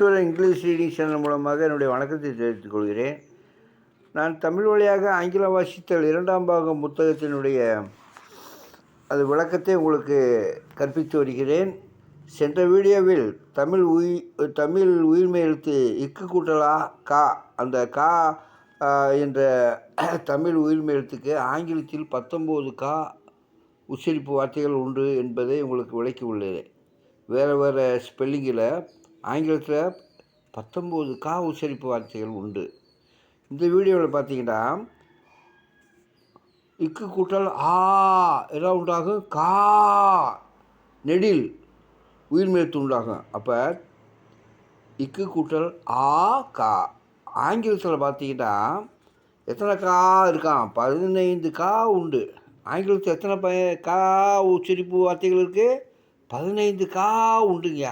ஈஸ்வரன் English reading channel மூலமாக என்னுடைய வணக்கத்தை தெரிவித்துக் கொள்கிறேன். நான் தமிழ் வழியாக ஆங்கிலம் வாசித்தல் இரண்டாம் பாகம் புத்தகத்தினுடைய அது விளக்கத்தை உங்களுக்கு கற்பித்து வருகிறேன். சென்ற வீடியோவில் தமிழ் உயிர் தமிழ் உயிர்மை எழுத்து இக்கு கூட்டலா கா அந்த கா என்ற தமிழ் உயிர்மை எழுத்துக்கு ஆங்கிலத்தில் பத்தொம்போது கா உச்சரிப்பு வார்த்தைகள் உண்டு என்பதை உங்களுக்கு விளக்கி உள்ளது வேறு வேறு ஸ்பெல்லிங்கில் ஆங்கிலத்தில் பத்தொம்போது கா உச்சரிப்பு வார்த்தைகள் உண்டு. இந்த வீடியோவில் பார்த்தீங்கன்னா இக்கு கூட்டல் ஆ எல்லாம் உண்டாகும் கா நெடில் உயிர்மெழுத்து உண்டாகும் அப்போ இக்கு கூட்டல் ஆ கா. ஆங்கிலத்தில் பார்த்தீங்கன்னா எத்தனை கா இருக்கான் பதினைந்து கா உண்டு. ஆங்கிலத்தில் எத்தனை ப கா உச்சரிப்பு வார்த்தைகள் இருக்குது பதினைந்து கா உண்டுங்க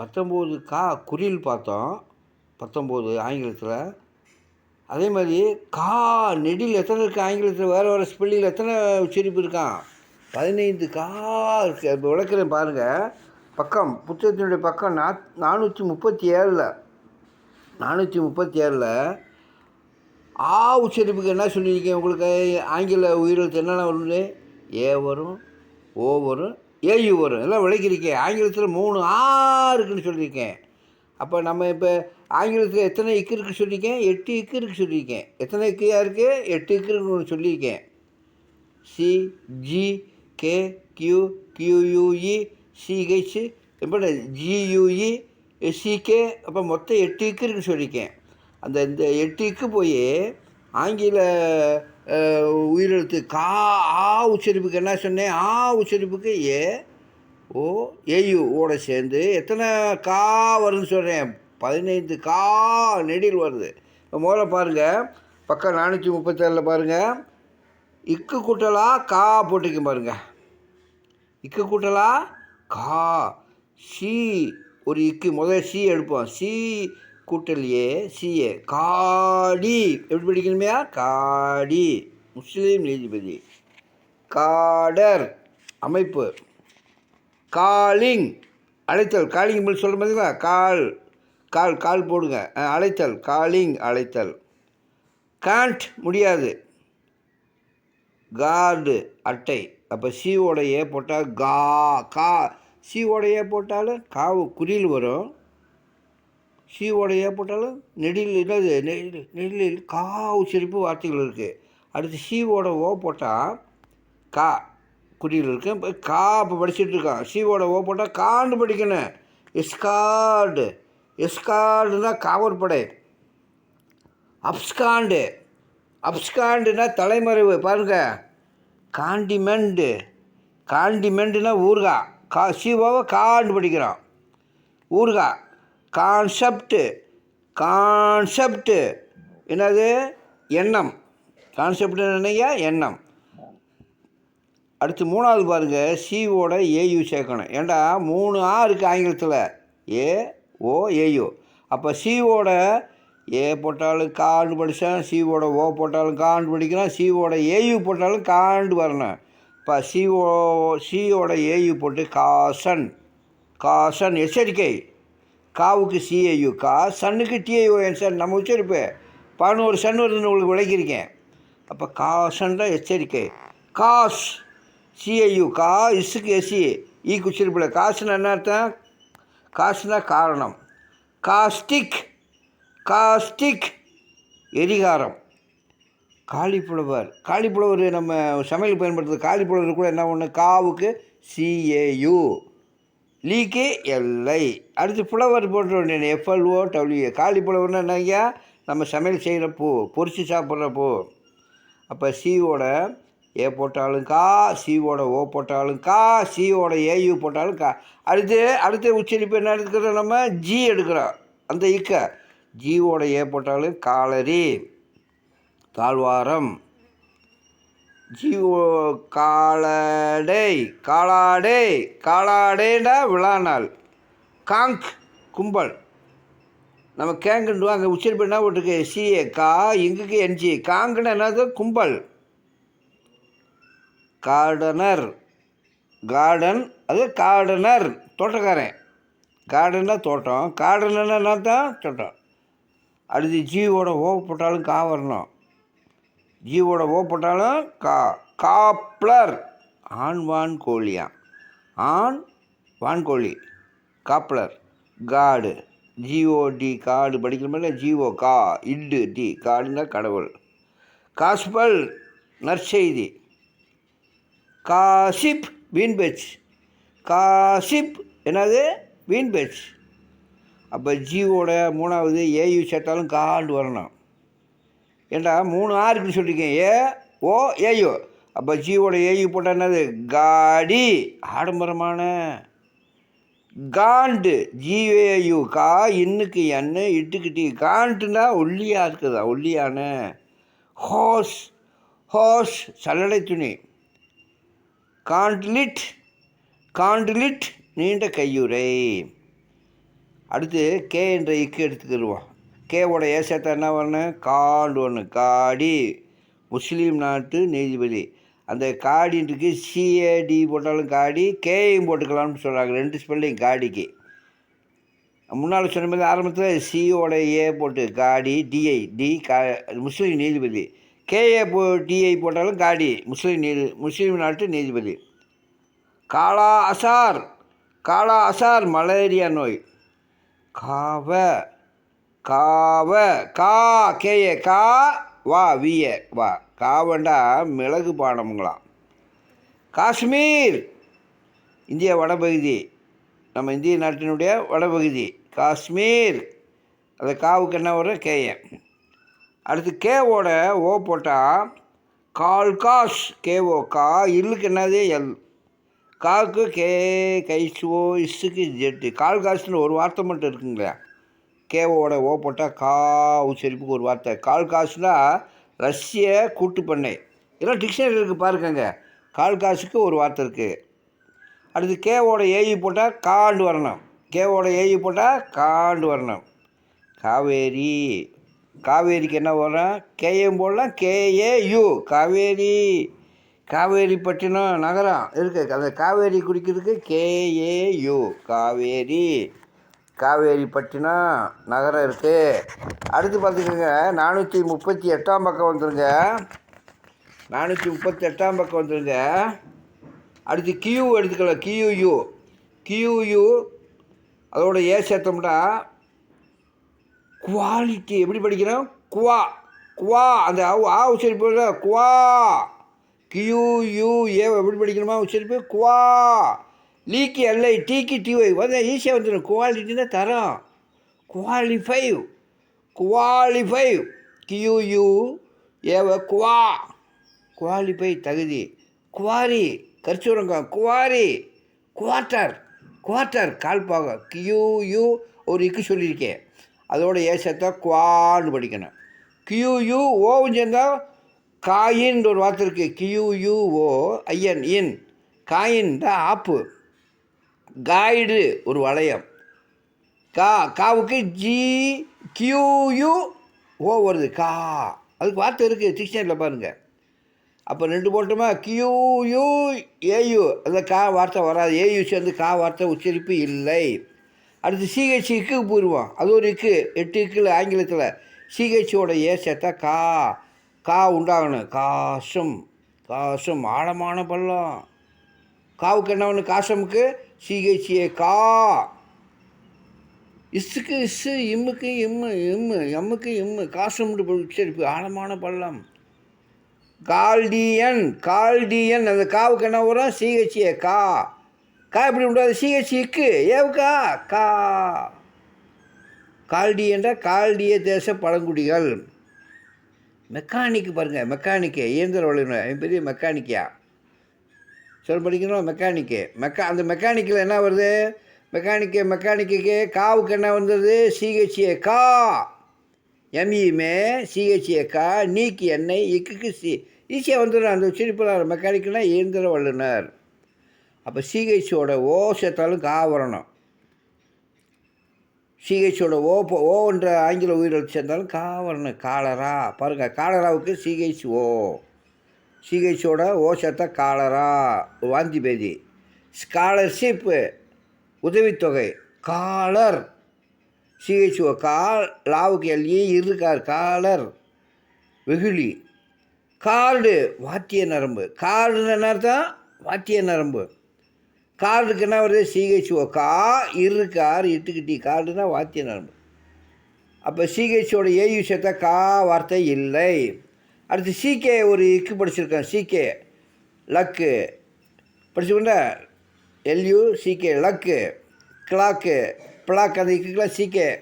பத்தொம்போது கா குறியில் பார்த்தோம் பத்தொம்போது ஆங்கிலத்தில். அதே மாதிரி கா நெடில் எத்தனை இருக்குது ஆங்கிலத்தில்? வேறு வேறு ஸ்பெல்லில் எத்தனை உச்சரிப்பு இருக்கான் பதினைந்து கா இருக்குது இப்போ விளக்கிறேன் பாருங்கள் பக்கம் புத்தகத்தினுடைய பக்கம் நா நானூற்றி முப்பத்தி ஏழில் நானூற்றி முப்பத்தி ஏழில் ஆ உச்சரிப்புக்கு என்ன சொல்லியிருக்கேன் உங்களுக்கு? ஆங்கில உயிரெழுத்து என்னென்ன வருது? ஏ வரும் ஓ வரும் ஏயு வரும். எல்லாம் விளக்கியிருக்கேன். ஆங்கிலத்தில் மூணு ஆ இருக்குன்னு சொல்லியிருக்கேன். அப்போ நம்ம இப்போ ஆங்கிலத்தில் எத்தனை இக்கு இருக்குன்னு சொல்லியிருக்கேன்? எட்டு இக்கு இருக்கு சொல்லியிருக்கேன். எத்தனை இக்கையாக இருக்குது எட்டு இக்கு இருக்குன்னு சொல்லியிருக்கேன். C G K Q Q U E C H எப்படி G U E C K அப்போ மொத்தம் எட்டு இக்கு இருக்குன்னு சொல்லியிருக்கேன். அந்த இந்த எட்டு இக்கு போய் ஆங்கில உயிரெழுத்து கா ஆ உச்சரிப்புக்கு என்ன சொன்னேன்? ஆ உச்சரிப்புக்கு ஏ ஓ ஏயு ஓட சேர்ந்து எத்தனை கா வருதுன்னு சொல்கிறேன் பதினைந்து கா நெடில் வருது. முதல்ல பாருங்கள் பக்கம் நானூற்றி முப்பத்தேழில் பாருங்கள் இக்கு கூட்டலா கா போட்டிருக்கேன் பாருங்க. இக்கு கூட்டலா கா. சி ஒரு இக்கு முதல்ல சி எடுப்போம். சி கூட்டல் ஏ சிஏ காடி. எப்படி படிக்கணுமையா? காடி. முஸ்லீம் நீதிபதி. காடர். அமைப்பு. காலிங். அழைத்தல். காலிங் பில் சொல்கிற மாதிரிங்களா கால் கால் கால் போடுங்க. அழைத்தல். காலிங் அழைத்தல். காண்ட் முடியாது. கார்டு அட்டை. அப்போ சிஓட ஏ போட்டால் கா கா. சிஓட ஏ போட்டாலும் காவு குறியில் வரும். சியோட ஏ போட்டாலும் நெடில் என்னது நெடில் நெடில் கா உச்சரிப்பு வார்த்தைகள் இருக்குது அடுத்து சிவோட ஓ போட்டால் கா குடியில் இருக்கு. இப்போ கா இப்போ படிச்சுட்டு இருக்கான். சிவோட ஓ போட்டால் காண்டு படிக்கணும். எஸ்கார்டு. எஸ்கார்டுனா காவற்படை அப்ஸ்காண்டு. அப்ஸ்காண்டுனா தலைமறைவு. பாருங்க. காண்டிமெண்டு. காண்டிமெண்டுனால் ஊறுகாய் கா சிவாவை காண்டு படிக்கிறோம் ஊறுகாய் கான்செப்டு கான்செப்டு. என்னது? எண்ணம். கான்செப்ட் என்னையா எண்ணம். அடுத்து மூணாவது பாருங்கள் சிஓட ஏயு சேர்க்கணும். ஏண்டா? மூணு ஆ இருக்குது ஆங்கிலத்தில். ஏ ஓ ஏயு அப்போ சிஓட ஏ போட்டாலும் காண்டு படித்தேன் சிஓட ஓ போட்டாலும் காண்டு படிக்கிறேன். சிஓட ஏயு போட்டாலும் காண்டு வரணும் இப்போ சிஓ சிஓட ஏயு போட்டு காசன் காசன் எச்சரிக்கை. காவுக்கு சிஏயு கா சன்னுக்கு டிஐஓஎன் சார் நம்ம உச்சரிப்பு. பதினோரு சன் வருதுன்னு உங்களுக்கு விளக்கியிருக்கேன். அப்போ காசன் தான் எச்சரிக்கை. காஸ் சிஐயு கா இசுக்கு எஸ்சி ஈ e குச்சிருப்பில் காசுன்னு என்ன அர்த்தம்? காசுனா காரணம். Caustic caustic எரிகாரம் காலிப்புலவர். காலிப்புலவர் நம்ம சமையல் பயன்படுத்துறது காலிப்புலவர் கூட என்ன ஒன்று காவுக்கு சிஏயு லீக்கு எல்லை அடுத்து புலவர் போன்ற ஒன்று எஃப்எல்ஓ டபிள்யூ காலிப்புலவர்னா என்னங்க நம்ம சமையல் செய்கிற பூ பொரிச்சு சாப்பிட்ற பூ. அப்போ சிஓட ஏ போட்டாலும் கா சிஓட ஓ போட்டாலும் கா சிஓட ஏயு போட்டாலும் கா. அடுத்து அடுத்து உச்சரிப்பு என்ன எடுக்கிறோம் நம்ம? ஜி எடுக்கிறோம். அந்த இக்க. ஜியோட ஏ போட்டாலும் காலரி. தாழ்வாரம் ஜீவோ காலடை காலாடே காலாடேடா விழா நாள். காங்க் கும்பல். நம்ம கேங்குண்டுவோம் அங்கே உச்சரிப்பு என்ன போட்டிருக்கு? சிஏ கா இங்குக்கு என்ஜி காங்குன்னு என்னது? கும்பல். கார்டனர். கார்டன் அது கார்டனர் தோட்டக்காரன். கார்டன்னா தோட்டம். கார்டன்னா என்ன தான் தோட்டம். அடுத்து ஜீவோட ஓ போட்டாலும் கா வரணும். ஜீவோட ஓ போட்டாலும் கா காப்ளர். ஆண் வான் கோழியா? ஆண் வான்கோழி காப்ளர். காடு. ஜிஓடி காடு. படிக்கிற மாதிரி ஜிஓ கா இட்டு டி காடுன்னா கடவுள். காஸ்பல் நற்செய்தி. காசிப் வீண் காசிப் என்னது? வீண் அப்போ ஜியோட மூணாவது ஏயு சேர்த்தாலும் காண்டு வரணும். ஏண்டா மூணு ஆறு இப்படி சொல்லியிருக்கேன் ஏ ஓ ஏயோ. அப்போ ஜீவோட ஏயு போட்டால் என்னது? காடி. ஆடம்பரமான. காண்டு. ஜீவேயு கா இன்னுக்கு எண்ணு இட்டுக்கிட்டி. காண்டுனா ஒல்லியாக இருக்குதா? ஒல்லியான. ஹோஸ். ஹோஸ். சல்லடை துணி. காண்ட்லிட். காண்ட்லிட். நீண்ட கையுறை. அடுத்து கே என்ற இக்கு எடுத்துக்கிடுவோம். கேவோட ஏசத்தை என்ன வரணும் காண்டு ஒன்று காடி. முஸ்லீம் நாட்டு நீதிபதி. அந்த காடின்ட்டுக்கு சிஏடி போட்டாலும் காடி கேயும் போட்டுக்கலாம்னு சொல்கிறாங்க ரெண்டு ஸ்பெல்லிங் காடிக்கு. முன்னால் சொன்ன மாதிரி ஆரம்பத்தில் சியோட ஏ போட்டு காடி டிஐ டி கா முஸ்லீம் நீதிபதி. கேஏ போ டிஐ போட்டாலும் காடி முஸ்லீம் நீதி முஸ்லீம் நாட்டு நீதிபதி. காலா அசார் காலா அசார் மலேரியா நோய். காவ. காவ கா கேய கா வா விய வா. காவண்டா மிளகு பானம்ங்களாம். காஷ்மீர் இந்திய வடபகுதி. நம்ம இந்திய நாட்டினுடைய வடபகுதி. காஷ்மீர். அந்த காவுக்கு என்ன வரும்? கேஏ அடுத்து கேவோட ஓ போட்டால் கால் காஷ் கேஓ கா. இல்லுக்கு என்னது? எல். காவுக்கு கே கைசுவோ இஸ்ஸுக்கு ஜெட்டு கால் காசுன்னு ஒரு வார்த்தை மட்டும் இருக்குங்களே. கேவோட ஓ போட்டால் கா உச்சரிப்புக்கு ஒரு வார்த்தை. கால் காசுனா ரஷ்ய கூட்டு பண்ணை. இதெல்லாம் டிக்ஷனரி இருக்குது பாருக்கங்க. கால் காசுக்கு ஒரு வார்த்தை இருக்குது அடுத்து கேவோட ஏயு போட்டால் காண்டு வரணும். கேவோட ஏயு போட்டால் காண்டு வரணும். காவேரி. காவேரிக்கு என்ன வரும் கேஎம் போடலாம். கேஏயு காவேரி. காவேரிப்பட்டினம் நகரம். இருக்குது அந்த காவேரி குடிக்கிறதுக்கு கேஏயு காவேரி. காவேரிப்பட்டினம் நகரம் இருக்குது அடுத்து பார்த்துக்கோங்க நானூற்றி முப்பத்தி எட்டாம் பக்கம் வந்துடுங்க நானூற்றி முப்பத்தி எட்டாம் பக்கம் வந்துடுங்க அடுத்து கியூ எடுத்துக்கலாம் கியூயூ கியூயு அதோட ஏ சேர்த்தோம்னா குவாலிட்டி எப்படி படிக்கிறோம்? குவா குவா அந்த ஆ உச்சரிப்பு குவா கியூயூ ஏ எப்படி படிக்கணுமா உச்சரிப்பு குவா லீக்கு எல்ஐ டீக்கு டிஒய் வந்து ஈஸியாக வந்துடும் குவாலிட்டினா தரம் குவாலிஃபைவ் குவாலிஃபைவ் கியூயூ ஏவ குவா குவாலிஃபை தகுதி குவாரி கரிச்சூரங்கம் குவாரி குவார்ட்டர் குவார்ட்டர் கால்பாகம் கியூயூ ஒரு இக்கு சொல்லியிருக்கேன் அதோட ஏசத்தை குவான்னு படிக்கணும் கியூயூ ஓவும் சேர்ந்தால் காயின்னு ஒரு வார்த்தை இருக்குது கியூயூஓ ஐயன் இன் காயின் தான் ஆப்பு கைடு ஒரு வளையம். கா காவுக்கு ஜி கியூயு ஓ வருது. கா. அதுக்கு வார்த்தை இருக்குது டிக்ஷனரியில் பாருங்கள் அப்போ ரெண்டு போட்டோமா? கியூயு ஏயு அந்த கா வார்த்தை வராது. ஏயு சேர்ந்து கா வார்த்தை உச்சரிப்பு இல்லை. அடுத்து சிஹெச் இக்கு போயிடுவோம் அது ஒரு இக்கு. எட்டு இக்கில் ஆங்கிலத்தில். சிஹெச்சோட ஏ சேர்த்தா கா. கா உண்டாகணும். காசும். காசும் ஆழமான பள்ளம். காவுக்கு என்ன ஒன்று காசமுக்கு சிஹெச்ஏ கா. இஸ்ஸுக்கு இஸ்ஸு இம்முக்கு இம்மு இம்மு எம்முக்கு இம்மு. காசும்னு உச்சரிப்பு ஆழமான பள்ளம். கால்டியன் கால்டியன். அந்த காவுக்கு என்ன வரும் சிஹெச்ஏ கா. கா எப்படி உண்டாது சிஹெச்சிக்கு ஏவுக்கா? கா. கால்டியன்ற கால்டிய தேச பழங்குடிகள். மெக்கானிக்கு பாருங்கள் மெக்கானிக்கு. இயந்திர வல்லுநர் என் பெரிய மெக்கானிக்கியா? சொல்ல படிக்கணும் மெக்கானிக்கு மெக்கா அந்த மெக்கானிக்கில் என்ன வருது? மெக்கானிக்கு மெக்கானிக்கு காவுக்கு என்ன வந்தது சிஹெச்ஏ கா எம்இமே சிஹெச்ஏ கா நீக்கு எண்ணெய் இக்குக்கு சி ஈஸியாக வந்துடும் அந்த உச்சரிப்பில் மெக்கானிக்குனா இயந்திர வல்லுநர் அப்போ சிஹெச்சோட ஓ சேர்த்தாலும் கா வரணும். சிஹெச்சோட ஓ போ- ஓன்ற ஆங்கில உயிரிழப்பு சேர்ந்தாலும் கா வரணும். காலரா. பாருங்கள் காலராவுக்கு சிஹெச் ஓ சிஹெச்சோட ஓசத்தை காலரா? வாந்தி பேதி ஸ்காலர்ஷிப்பு உதவித்தொகை. காலர். சிஹெச்ஓ கால் லாவுக்கு எல்லையே இருக்கார் காலர். வெகுளி. கார்டு வாத்திய நரம்பு. கார்டுன்னு என்ன வாத்திய நரம்பு. கார்டுக்கு என்ன வருது? சிஹெச்ஓ கா இருக்கார் இட்டுக்கிட்டி. கார்டுனா வாத்திய நரம்பு. அப்போ சிஹெச்சோட ஏயு சேர்த்தா கா வார்த்தை இல்லை. அடுத்து சிகே ஒரு இக்கு படிச்சிருக்கேன். சிகே லக்கு படிச்சுக்கொண்ட எல்யூ சிகே லக்கு கிளாக்கு பிளாக் அந்த இக்குக்கெலாம் சிகே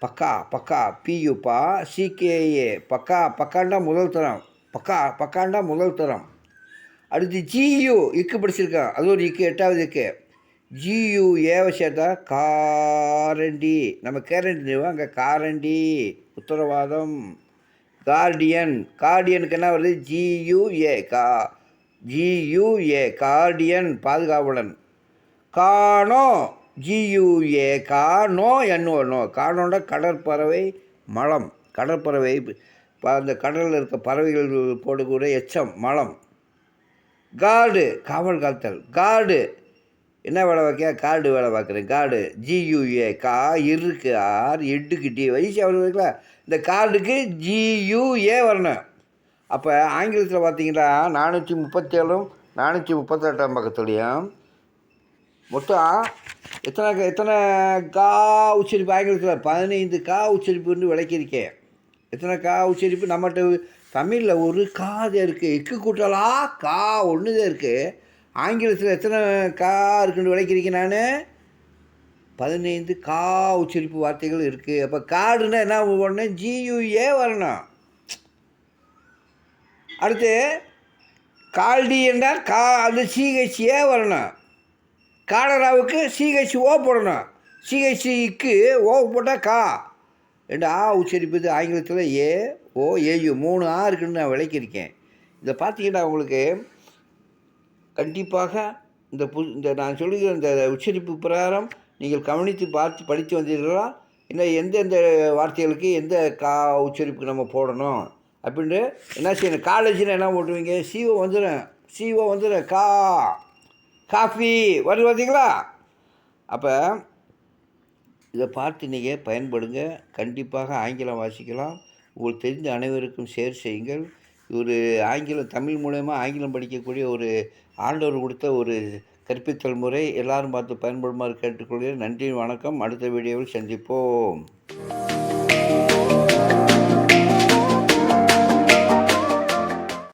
பக்கா பக்கா பியூப்பா சிகேஏ பக்கா பக்காண்டா முதல் தரம். பக்கா பக்காண்டா முதல் தரம். அடுத்து ஜியு இக்கு படிச்சிருக்கேன். அது ஒரு இக்கு எட்டாவது இக்கு. ஜியு ஏவ சேர்த்தா காரண்டி. நம்ம கேரண்டி அங்கே காரண்டி. உத்தரவாதம். கார்டியன். கார்டியனுக்கு என்ன வருது? ஜியுஏ கா ஜியுஏ கார்டியன் பாதுகாவலன். காணோ ஜியுஏ காணோ என்னோ காணோட கடற்பறவை மலம். கடற்பறவை அந்த கடலில் இருக்க பறவைகள் போடக்கூடிய எச்சம் மலம். கார்டு காவல் காத்தல். கார்டு என்ன வேலை பார்க்கியா? கார்டு வேலை பார்க்குறேன் கார்டு. ஜியூஏ கா இருக்கு ஆர் எட்டுக்கு டி வயசு அவ்வளோ இருக்குல்ல? இந்த கார்டுக்கு ஜியூஏ வரணும். அப்போ ஆங்கிலத்தில் பார்த்தீங்கன்னா நானூற்றி முப்பத்தேழும் நானூற்றி முப்பத்தெட்டாம் பக்கத்துலேயும் மொத்தம் எத்தனை எத்தனை கா உச்சரிப்பு? ஆங்கிலத்தில் பதினைந்து கா உச்சரிப்புன்னு விளக்கியிருக்கேன். எத்தனை கா உச்சரிப்பு? நம்மகிட்ட தமிழில் ஒரு கா இருக்குது எக்கு கூட்டலா கா ஒன்று தான் இருக்குது ஆங்கிலத்தில் எத்தனை கா இருக்குன்னு விளக்கிருக்கேன் நான்? பதினைந்து கா உச்சரிப்பு வார்த்தைகள் இருக்குது அப்போ காடுன்னா என்ன பண்ணணும் ஜியூஏ வரணும். அடுத்து கால்டி என்றால் கா அது சிஹெச்ஏ வரணும். காடராவுக்கு சிஹெச் ஓ போடணும். சிஹெச்சிக்கு ஓ போட்டால் கா. ரெண்டு ஆ உச்சரிப்பது ஆங்கிலத்தில் ஏ ஓ ஏயு மூணு ஆ இருக்குன்னு நான் விளக்கியிருக்கேன். இதை பார்த்தீங்கன்னா உங்களுக்கு கண்டிப்பாக இந்த பு இந்த நான் சொல்லுகிற இந்த உச்சரிப்பு பிரகாரம் நீங்கள் கவனித்து பார்த்து படித்து வந்தீர்களா? இன்னும் எந்தெந்த வார்த்தைகளுக்கு எந்த கா உச்சரிப்பு நம்ம போடணும்? அப்படின்ட்டு என்ன செய்யணும்? காலேஜில் என்ன போட்டுவீங்க சிஓ வந்துடும் சிஓ வந்துடும் கா காஃபி. வருது பார்த்தீங்களா? அப்போ இதை பார்த்து நீங்கள் பயன்படுங்க. கண்டிப்பாக ஆங்கிலம் வாசிக்கலாம். உங்களுக்கு தெரிந்த அனைவருக்கும் ஷேர் செய்யுங்கள். ஒரு ஆங்கிலம் தமிழ் மூலயமா ஆங்கிலம் படிக்கக்கூடிய ஒரு ஆண்டவர் கொடுத்த ஒரு கற்பித்தல் முறை எல்லாரும் பார்த்து பயன்படுமாறு கேட்டுக்கொள்கிறேன். நன்றி வணக்கம். அடுத்த வீடியோவில் சந்திப்போம்.